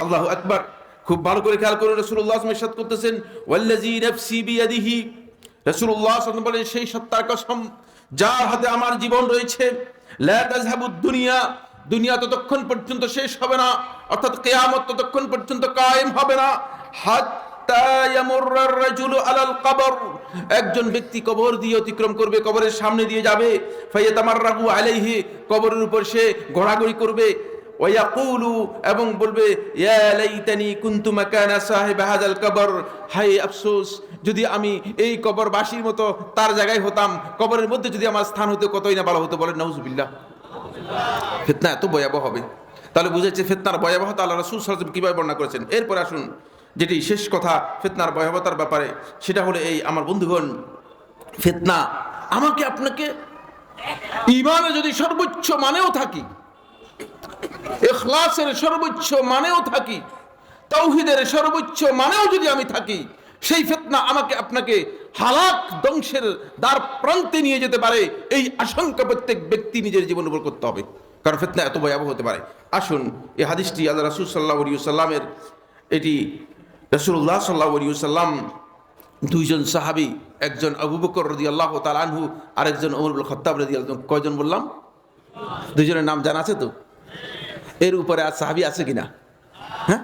আল্লাহ আকবার। খুব ভালো করে খেয়াল করে রসুল্লাহ মেশাদ করতেছেন ওয়াল্লাজি নাফসি বিয়াদিহি। রসুল্লাহ বলেন, সেই সত্তার কসম যার হাতে আমার জীবন রয়েছে, লা তাযহাবুদ দুনিয়া দুনিয়া ততক্ষণ পর্যন্ত শেষ হবে না, অর্থাৎ কিয়ামত ততক্ষণ পর্যন্ত কায়েম হবে না। কবর। একজন ব্যক্তি কবর দিয়ে অতিক্রম করবে, কবরের সামনে দিয়ে যাবে। ফায়াতামাররাগু আলাইহি, কবরের উপর সে ঘোরাঘুরি করবে। ওয়াকুলু এবং বলবে, ইয়া লাইতানি কুনতু মাকানা সাহিব হাযাল কবর। হাই আফসোস, যদি আমি এই কবরবাসীর মতো তার জায়গায় হতাম, কবরের মধ্যে যদি আমার স্থান হতো, কতই না ভালো হতো বলেন, নাউজুবিল্লাহ। ফিতনা এত ভয়াবহ হবে। তাহলে বুঝেছে ফিতনার ভয়াবহতা আল্লাহ রাসূল সাল্লাল্লাহু কীভাবে বর্ণনা করেছেন? এরপর আসুন, যেটি শেষ কথা ফিতনার ভয়াবহতার ব্যাপারে, সেটা হলো এই, আমার বন্ধুগণ, ফিতনা আমাকে আপনাকে ইমানে যদি সর্বোচ্চ মানেও থাকি এখলাসের সর্বোচ্চ মানেও থাকি, তৌহিদের সর্বোচ্চ মানেও যদি আমি থাকি, সেই ফেতনা আমাকে আপনাকে হালাক ধ্বংসের দ্বার প্রান্তে নিয়ে যেতে পারে, এই আশঙ্কা প্রত্যেক ব্যক্তি নিজের জীবন উপর করতে হবে। কারণ ফেতনা এত ভয়াবহ হতে পারে। আসুন, এই হাদিসটি আল্লাহ রাসুল সাল্লাহ সাল্লামের এটি রসুল্লাহ সাল্লাহ সাল্লাম দুইজন সাহাবি, একজন আবু বকর রদি আল্লাহ তালানহু আরেকজন অমরুল খত্তাব রদি আল্লাহ কয়জন বললাম? দুজনের নাম জানা আছে তো? এর উপরে আর সাহাবি আছে কিনা? হ্যাঁ?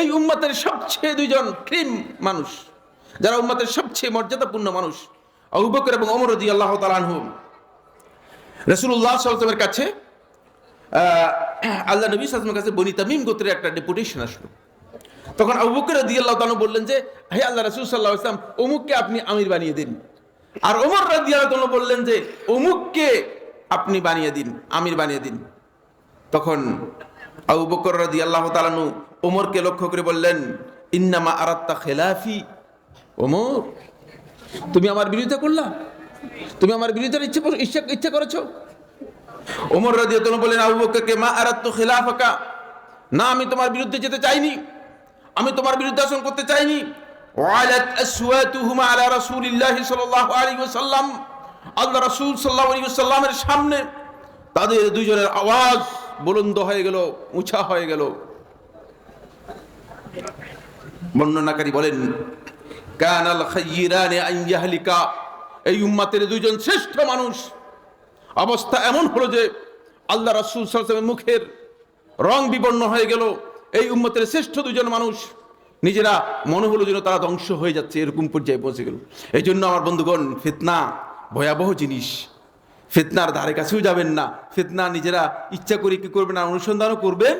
এই উম্মতের সবচেয়ে দুইজন ক্রিম মানুষ, যারা উম্মতের সবচেয়ে মর্যাদাপূর্ণ মানুষ, আবু বকর এবং ওমর রদি আল্লাহ তালানহু রসুল্লাহ সাল্লামের কাছে আল্লাহ নবী সালামের কাছে বনি তামিম গোত্রের একটা ডেপুটেশন আসলো। তখন আবু বকর রদি আল্লাহ বললেন যে, হে আল্লাহ রসুল সাল্লাহ ইসলাম অমুককে আপনি আমির বানিয়ে দিন। আর ওমর আল্লাহ বললেন যে, অমুককে আপনি বানিয়ে দিন, আমির বানিয়ে দিন। তখন আবু বকর রদি আল্লাহ তালানু ওমরকে লক্ষ্য করে বললেন, ইন্নামা আরাত্তা খেলাফি। ওমর, তুমি আমার বিরোধিতা করলা? তুমি আমার বিরোধিতার ইচ্ছে ইচ্ছা ইচ্ছা করেছ? ওমর রাজি বললেন, আবু বকরকে মা আরাত্তু খিলাফাকা? না, আমি তোমার বিরুদ্ধে যেতে চাইনি। আমি তোমার বিরুদ্ধে আসন করতে চাইনি। ওয়ালাত আসওয়াতুহুমা আলা রাসূলিল্লাহি সাল্লাল্লাহু আলাইহি ওয়াসাল্লাম আল্লাহ রাসূল সাল্লাল্লাহু আলাইহি ওয়াসাল্লামের সামনে তাদের দুইজনের আওয়াজ বুলন্দ হয়ে গেল, উঁচা হয়ে গেল। বর্ণনাকারী বলেন, কানাল খাইয়িরানি আন ইয়াহলিকা। এই উম্মাতের দুইজন শ্রেষ্ঠ মানুষ। অবস্থা এমন হলো যে আল্লাহ রাসূল সাল্লাল্লাহু আলাইহি মুখের রং বিবর্ণ হয়ে গেল। এই উম্মতের শ্রেষ্ঠ দুজন মানুষ নিজেরা মনে হলো যেন তারা ধ্বংস হয়ে যাচ্ছে, এরকম পর্যায়ে পৌঁছে গেল। এই জন্য আমার বন্ধুগণ, ফেতনা ভয়াবহ জিনিস। ফেতনার ধারে কাছেও যাবেন না। ফেতনা নিজেরা ইচ্ছা করে কি করবেন না অনুসন্ধানও করবেন?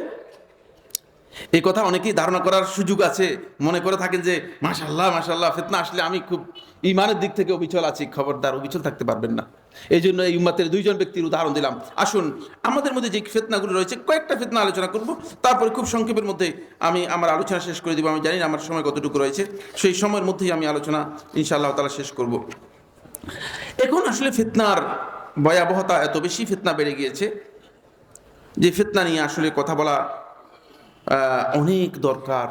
এই কথা অনেকেই ধারণা করার সুযোগ আছে। মনে করে থাকেন যে মাশাল্লাহ মাশাল্লাহ ফিতনা আসলে আমি খুব ইমানের দিক থেকে অবিচল আছি। খবরদার, অবিচল থাকতে পারবেন না। এই জন্য এই উম্মাতের দুইজন ব্যক্তির উদাহরণ দিলাম। আসুন, আমাদের মধ্যে যে ফেতনাগুলো রয়েছে, কয়েকটা ফেতনা আলোচনা করব। তারপরে খুব সংক্ষেপের মধ্যে আমি আমার আলোচনা শেষ করে দিব। আমি জানি না আমার সময় কতটুকু রয়েছে। সেই সময়ের মধ্যেই আমি আলোচনা ইনশাআল্লাহ তালা শেষ করব। এখন আসলে ফিতনার ভয়াবহতা এত বেশি, ফিতনা বেড়ে গিয়েছে যে ফিতনা নিয়ে আসলে কথা বলা অনেক দরকার।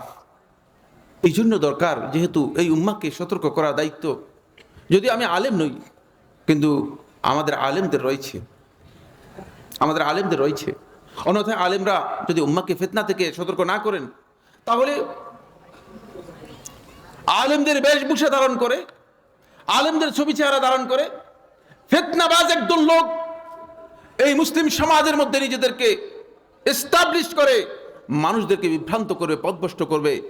এই জন্য দরকার যেহেতু এই উম্মাকে সতর্ক করা দায়িত্ব। যদি আমি আলেম নই, কিন্তু আমাদের আলেমদের রয়েছে। আমাদের আলেমদের রয়েছে। অন্যথায় আলেমরা যদি উম্মাকে ফেতনা থেকে সতর্ক না করেন, তাহলে আলেমদের বেশভূষা ধারণ করে, আলেমদের ছবি চেহারা ধারণ করে, ফেতনাবাজ একদল লোক এই মুসলিম সমাজের মধ্যে নিজেদেরকে এস্টাবলিশ করে, মানুষদেরকে বিভ্রান্ত করবে পথভ্রষ্ট করবে।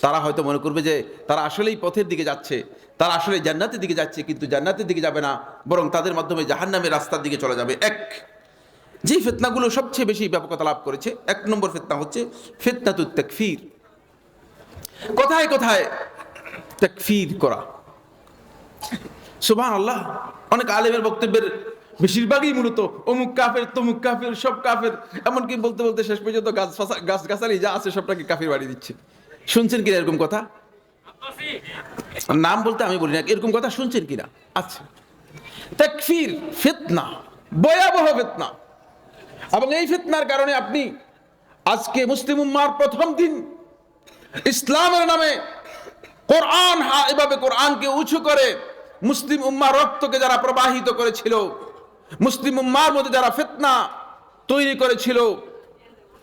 তারা হয়তো মনে করবে যে তারা আসলেই পথের দিকে যাচ্ছে। তারা আসলে জান্নাতের দিকে যাচ্ছে, কিন্তু জান্নাতের দিকে যাবে না, বরং তাদের মাধ্যমে জাহান্নামের রাস্তার দিকে চলে যাবে। এক, যে ফেতনাগুলো সবচেয়ে বেশি ব্যাপকতা লাভ করেছে, এক নম্বর ফেতনা হচ্ছে ফেতনাতুত তাকফির। কোথায় কোথায় তাকফির করা? সুবাহ আল্লাহ অনেক আলেমের বক্তব্যের বেশিরভাগই মূলত অমুক কাফের, তমুক কাফের, সব কাফের, এমনকি বলতে বলতে শেষ পর্যন্ত গাছ গাছ গাছালি যা আছে সবটাকে কাফির বাড়ি দিচ্ছে। শুনছেন কিনা এরকম কথা? নাম বলতে আমি বলি না এরকম কথা শুনছেন কিনা? আচ্ছা। তাকফির ফিতনা ভয়াবহ ফিতনা। এবং এই ফিতনার কারণে আপনি আজকে মুসলিম উম্মার প্রথম দিন ইসলামের নামে কোরআন হা- এভাবে কোরআনকে উঁচু করে মুসলিম উম্মার রক্তকে যারা প্রবাহিত করেছিল মুসলিম উম্মার মধ্যে যারা ফিতনা তৈরি করেছিল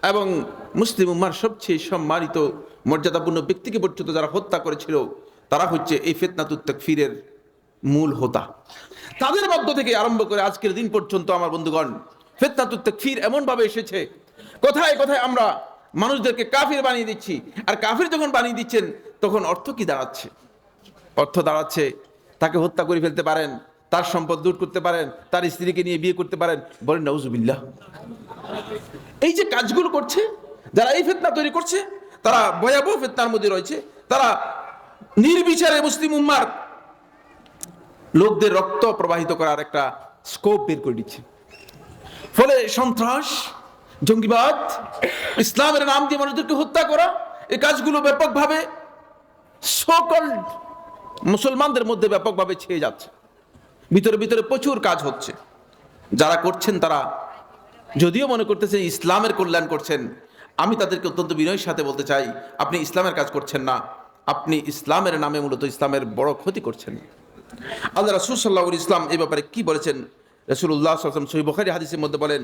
এবং মুসলিম উম্মার সবচেয়ে সম্মানিত মর্যাদাপূর্ণ ব্যক্তিকে পর্যন্ত যারা হত্যা করেছিল তারা হচ্ছে এই ফেতনাতুত তাকফিরের মূল হোতা। তাদের মধ্য থেকে আরম্ভ করে আজকের দিন পর্যন্ত আমার বন্ধুগণ, ফেতনাতুত তাকফির এমনভাবে এসেছে, কোথায় কোথায় আমরা মানুষদেরকে কাফির বানিয়ে দিচ্ছি, আর কাফির যখন বানিয়ে দিচ্ছেন, তখন অর্থ কি দাঁড়াচ্ছে? অর্থ দাঁড়াচ্ছে তাকে হত্যা করে ফেলতে পারেন, তার সম্পদ দূর করতে পারেন, তার স্ত্রীকে নিয়ে বিয়ে করতে পারেন, বলেন নাউজুবিল্লাহ। এই যে কাজগুলো করছে, যারা এই ফেতনা তৈরি করছে, তারা ভয়াবহ ফেতনার মধ্যে রয়েছে, তারা নির্বিচারে মুসলিম উম্মার লোকদের রক্ত প্রবাহিত করার একটা স্কোপ বের করে দিচ্ছে। ফলে সন্ত্রাস, জঙ্গিবাদ, ইসলামের নাম দিয়ে মানুষদেরকে হত্যা করা, এই কাজগুলো ব্যাপকভাবে সকল মুসলমানদের মধ্যে ব্যাপকভাবে ছেয়ে যাচ্ছে। ভিতরে ভিতরে প্রচুর কাজ হচ্ছে। যারা করছেন তারা, যদিও মনে করতেছে ইসলামের কল্যাণ করছেন, আমি তাদেরকে অত্যন্ত বিনয়ের সাথে বলতে চাই, আপনি ইসলামের কাজ করছেন না। আপনি ইসলামের নামে মূলত ইসলামের বড় ক্ষতি করছেন। আল্লাহ রাসূল আলাইহি ইসলাম এই ব্যাপারে কি বলেছেন? সাল্লাল্লাহু আলাইহি ওয়াসাল্লাম সহিহ হাদিসের মধ্যে বলেন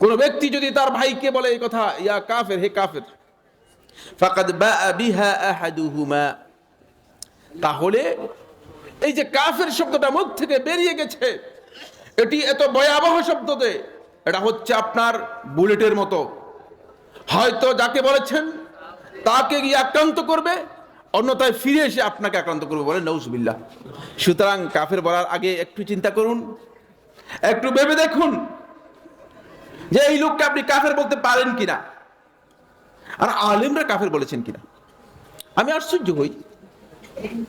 কোন ব্যক্তি যদি তার ভাইকে বলে এই কথা, ইয়া কাফের, হে কাফের। ফাকাদ আহাদুহুমা। তাহলে এই যে কাফের শব্দটা মুখ থেকে বেরিয়ে গেছে, এটি এত ভয়াবহ শব্দতে এটা হচ্ছে আপনার বুলেটের মতো। হয়তো যাকে বলেছেন, তাকে গিয়ে আক্রান্ত করবে, অন্যথায় ফিরে এসে আপনাকে আক্রান্ত করবে বলে নৌসবিল্লা সুতরাং কাফের বলার আগে একটু চিন্তা করুন, একটু ভেবে দেখুন যে এই লোককে আপনি কাফের বলতে পারেন কিনা। আর আলিমরা কাফের বলেছেন কিনা। আমি আশ্চর্য হই।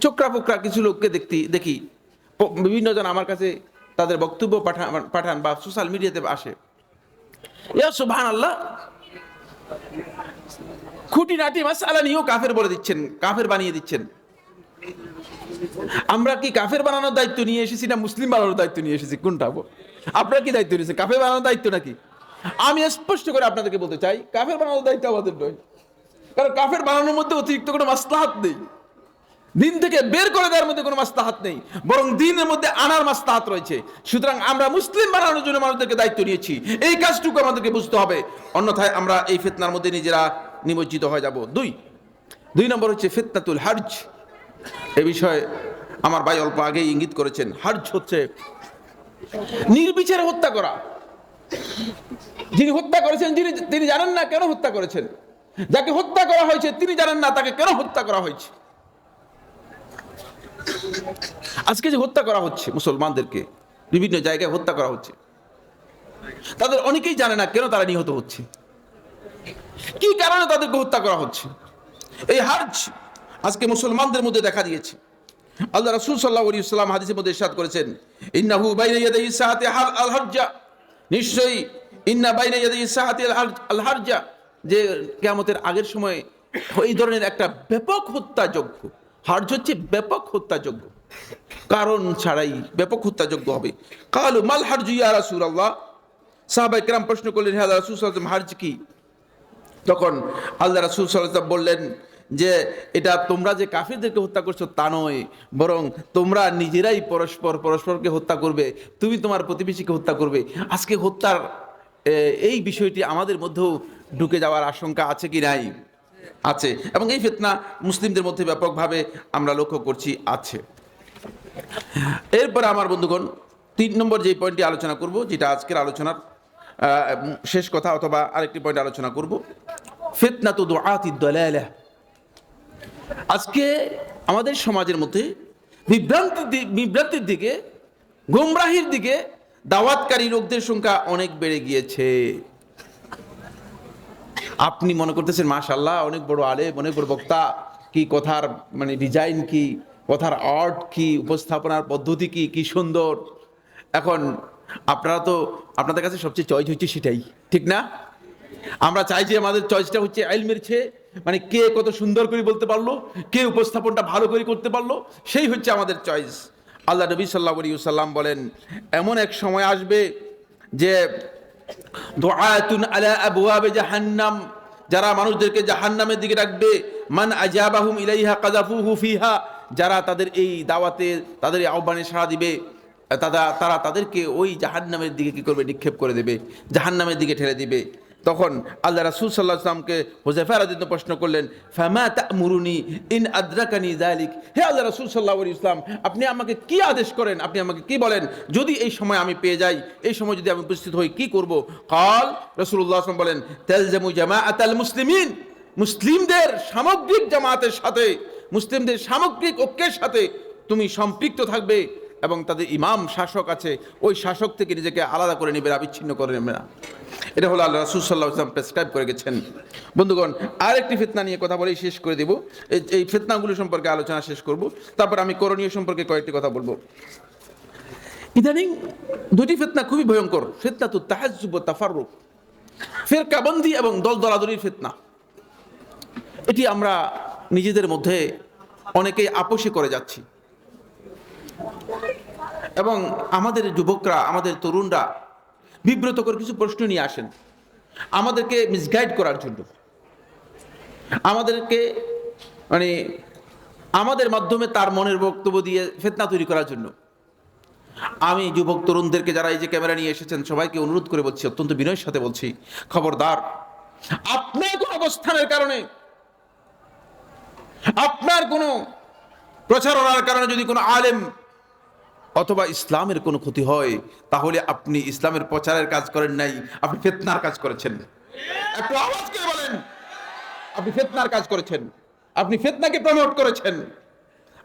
চোকরা পোকরা কিছু লোককে দেখতে, দেখি। বিভিন্ন জন আমার কাছে তাদের বক্তব্য পাঠান পাঠান বা সোশ্যাল মিডিয়াতে আসে। ইয়া মাসালা নিয়েও কাফের বলে দিচ্ছেন, কাফের বানিয়ে দিচ্ছেন। আমরা কি কাফের বানানোর দায়িত্ব নিয়ে এসেছি না মুসলিম বানানোর দায়িত্ব নিয়ে এসেছি? কোনটা? আপনারা কি দায়িত্ব নিয়েছেন? কাফের বানানোর দায়িত্ব নাকি? আমি স্পষ্ট করে আপনাদেরকে বলতে চাই, কাফের বানানোর দায়িত্ব আমাদের নয়। কারণ কাফের বানানোর মধ্যে অতিরিক্ত কোনো মাসলাহাত নেই। দিন থেকে বের করে দেওয়ার মধ্যে কোনো মাস্তাহাত নেই, বরং দিনের মধ্যে আনার মাস্তাহাত রয়েছে। সুতরাং আমরা মুসলিম বানানোর জন্য মানুষদেরকে দায়িত্ব নিয়েছি। এই কাজটুকু আমাদেরকে বুঝতে হবে। অন্যথায় আমরা এই ফিতনার মধ্যে নিজেরা নিমজ্জিত হয়ে যাব। দুই দুই নম্বর হচ্ছে ফিতনাতুল হার্জ। এ বিষয়ে আমার ভাই অল্প আগেই ইঙ্গিত করেছেন। হার্জ হচ্ছে নির্বিচারে হত্যা করা। যিনি হত্যা করেছেন, যিনি, তিনি জানেন না কেন হত্যা করেছেন। যাকে হত্যা করা হয়েছে, তিনি জানেন না তাকে কেন হত্যা করা হয়েছে। আজকে যে হত্যা করা হচ্ছে মুসলমানদেরকে, বিভিন্ন জায়গায় হত্যা করা হচ্ছে, তাদের অনেকেই জানে না কেন তারা নিহত হচ্ছে। কি কারণে তাদেরকে হত্যা করা হচ্ছে? এই হার্জ আজকে মুসলমানদের মধ্যে দেখা দিয়েছে। আল্লাহ রাসূল সাল্লাল্লাহু আলাইহি সাল্লাম হাদিসের মধ্যে ইরশাদ করেছেন, ইন্নাহু বাইনা ইয়াদাই সাহাতি আল হারজা নিশ্চয়ই ইন্না বাইনা ইয়াদাই সাহাতি আল হারজা যে কিয়ামতের আগের সময় এই ধরনের একটা ব্যাপক হত্যাযজ্ঞ হার্জ হচ্ছে ব্যাপক হত্যাযোগ্য। কারণ ছাড়াই ব্যাপক হত্যাযোগ্য হবে। কালু, মাল হারজু ইয়া রাসূলুল্লাহ? সাহাবায়ে কেরাম প্রশ্ন করলেন, হে আল্লাহ রাসূল আলাইহি হার্জ কি? তখন আল্লাহ রাসূল ওয়াসাল্লাম বললেন যে, এটা তোমরা যে কাফিরদেরকে হত্যা করছ তা নয়, বরং তোমরা নিজেরাই পরস্পর পরস্পরকে হত্যা করবে, তুমি তোমার প্রতিবেশীকে হত্যা করবে। আজকে হত্যার এই বিষয়টি আমাদের মধ্যেও ঢুকে যাওয়ার আশঙ্কা আছে কি নাই? আছে। এবং এই ফিতনা মুসলিমদের মধ্যে ব্যাপকভাবে আমরা লক্ষ্য করছি, আছে। এরপরে আমার বন্ধুগণ, তিন নম্বর যে পয়েন্টটি আলোচনা করব, যেটা আজকের আলোচনার শেষ কথা অথবা আরেকটি পয়েন্ট আলোচনা করব। ফিতনা তো দোয়াতি দলালা। আজকে আমাদের সমাজের মধ্যে বিভ্রান্তির বিভ্রান্তির দিকে, গুমরাহির দিকে দাওয়াতকারী লোকদের সংখ্যা অনেক বেড়ে গিয়েছে। আপনি মনে করতেছেন মাশাল্লাহ অনেক বড় আলেম, অনেক বড় বক্তা, কি কথার মানে ডিজাইন কি, কথার আর্ট কি, উপস্থাপনার পদ্ধতি কি কি সুন্দর। এখন আপনারা তো, আপনাদের কাছে সবচেয়ে চয়েস হচ্ছে সেটাই, ঠিক না? আমরা চাই যে আমাদের চয়েসটা হচ্ছে আইলমের চেয়ে মানে কে কত সুন্দর করে বলতে পারল, কে উপস্থাপনটা ভালো করে করতে পারল, সেই হচ্ছে আমাদের চয়েস আল্লাহ নবী সাল্লাহ সাল্লাম বলেন, এমন এক সময় আসবে যে দুআতুন আলা জাহান্নাম, যারা মানুষদেরকে জাহান্নামের দিকে ডাকবে, মান আজাবাহুম ইলাইহা কাজাফুহু ফিহা, যারা তাদের এই দাওয়াতে, তাদের আহ্বানে সাড়া দিবে, তারা তারা তাদেরকে ওই জাহান্নামের দিকে কি করবে, নিক্ষেপ করে দেবে, জাহান্নামের দিকে ঠেলে দিবে। তখন আল্লাহ রাসূল সাল্লাহ আসলামকে হোজাফা রাজিন্দ প্রশ্ন করলেন, ফামা তা'মুরুনি ইন আদ্রাকানি যালিক? হে আল্লাহ রাসূল আলাইহি ইসলাম আপনি আমাকে কি আদেশ করেন? আপনি আমাকে কি বলেন? যদি এই সময় আমি পেয়ে যাই, এই সময় যদি আমি উপস্থিত হই, কি করব? কাল রাসূলুল্লাহ আসলাম বলেন জামা জামাআতাল মুসলিমিন। মুসলিমদের সামগ্রিক জামাতের সাথে, মুসলিমদের সামগ্রিক ঐক্যের সাথে তুমি সম্পৃক্ত থাকবে। এবং তাদের ইমাম, শাসক আছে, ওই শাসক থেকে নিজেকে আলাদা করে নেবে আবিচ্ছিন্ন করে নেবে না। এটা হলো আল্লাহ রাসুল সাল্লাহ ইসলাম প্রেসক্রাইব করে গেছেন। বন্ধুগণ, আরেকটি ফিতনা নিয়ে কথা বলেই শেষ করে দেব। এই ফিতনাগুলো সম্পর্কে আলোচনা শেষ করব। তারপর আমি করণীয় সম্পর্কে কয়েকটি কথা বলব। ইদানিং দুটি ফিতনা খুবই ভয়ঙ্কর। ফিতনা তো তাহাজুব তাফারুক ফেরকাবন্দি এবং দল দলাদলির ফিতনা। এটি আমরা নিজেদের মধ্যে অনেকেই আপোষে করে যাচ্ছি। এবং আমাদের যুবকরা, আমাদের তরুণরা বিব্রত করে কিছু প্রশ্ন নিয়ে আসেন। আমাদেরকে মিসগাইড করার জন্য। আমাদেরকে মানে আমাদের মাধ্যমে তার মনের বক্তব্য দিয়ে ফেতনা তৈরি করার জন্য। আমি যুবক তরুণদেরকে যারা এই যে ক্যামেরা নিয়ে এসেছেন, সবাইকে অনুরোধ করে বলছি, অত্যন্ত বিনয়ের সাথে বলছি, খবরদার, আপনার কোন অবস্থানের কারণে, আপনার কোনো প্রচারণার কারণে যদি কোনো আলেম অথবা ইসলামের কোনো ক্ষতি হয়, তাহলে আপনি ইসলামের প্রচারের কাজ করেন নাই, আপনি ফেতনার কাজ করেছেন। একটু আওয়াজ করে বলেন, আপনি ফেতনার কাজ করেছেন, আপনি ফেতনাকে প্রমোট করেছেন।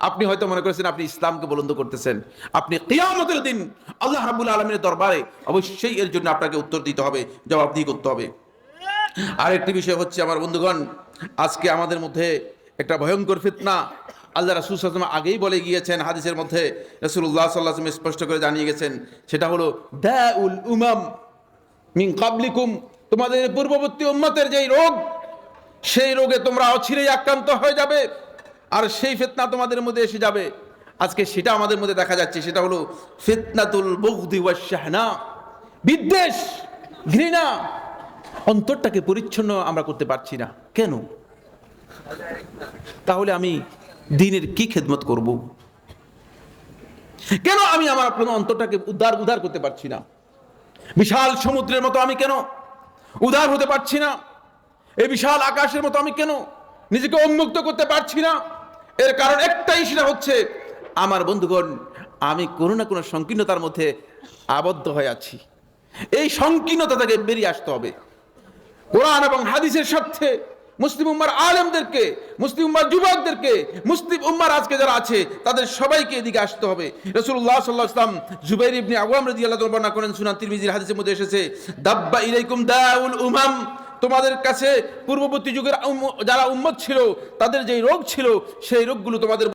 আপনি হয়তো মনে করেছেন আপনি ইসলামকে বলন্দ করতেছেন। আপনি কিয়ামতের দিন আল্লাহ রাব্বুল আলমীর দরবারে অবশ্যই এর জন্য আপনাকে উত্তর দিতে হবে জবাবদিহি করতে হবে। আরেকটি বিষয় হচ্ছে, আমার বন্ধুগণ, আজকে আমাদের মধ্যে একটা ভয়ঙ্কর ফিতনা। আল্লাহ রাসুল সাল্লাম আগেই বলে গিয়েছেন হাদিসের মধ্যে রসুল্লাহ সাল্লাহ স্পষ্ট করে জানিয়ে গেছেন, সেটা হলো, দাউল উমাম মিং কাবলিকুম তোমাদের পূর্ববর্তী উম্মতের যেই রোগ, সেই রোগে তোমরা অচিরেই আক্রান্ত হয়ে যাবে, আর সেই ফিতনা তোমাদের মধ্যে এসে যাবে। আজকে সেটা আমাদের মধ্যে দেখা যাচ্ছে, সেটা হলো, ফিতনাতুল বগদি ওয়াশ শাহনা বিদ্বেষ, ঘৃণা, অন্তরটাকে পরিচ্ছন্ন আমরা করতে পারছি না। কেন? তাহলে আমি দিনের কি খেদমত করব? কেন আমি আমার আপনার অন্তরটাকে উদ্ধার উদ্ধার করতে পারছি না? বিশাল সমুদ্রের মতো আমি কেন? উদার হতে পারছি না। এই বিশাল আকাশের মতো আমি কেন? নিজেকে উন্মুক্ত করতে পারছি না। এর কারণ একটাই সেটা হচ্ছে, আমার বন্ধুগণ, আমি কোনো না কোনো সংকীর্ণতার মধ্যে আবদ্ধ হয়ে আছি। এই সংকীর্ণতা থেকে বেরিয়ে আসতে হবে। কোরআন এবং হাদিসের সাথে মুসলিম উম্মার আলেমদেরকে, মুসলিম উম্মার যুবকদেরকে, মুসলিম উম্মার আজকে যারা আছে, তাদের সবাইকে এদিকে আসতে হবে। রসুল্লাহ সাল্লাহ ইসলাম জুবাইর ইবনে আওয়াম রাজি আল্লাহ বর্ণনা করেন, সুনান তিরমিজির হাদিসের মধ্যে এসেছে, দাব্বা ইলাইকুম দাউল উমাম। তোমাদের কাছে পূর্ববর্তী যুগের যারা উম্মত ছিল, তাদের যেই রোগ ছিল, সেই রোগগুলো তোমাদের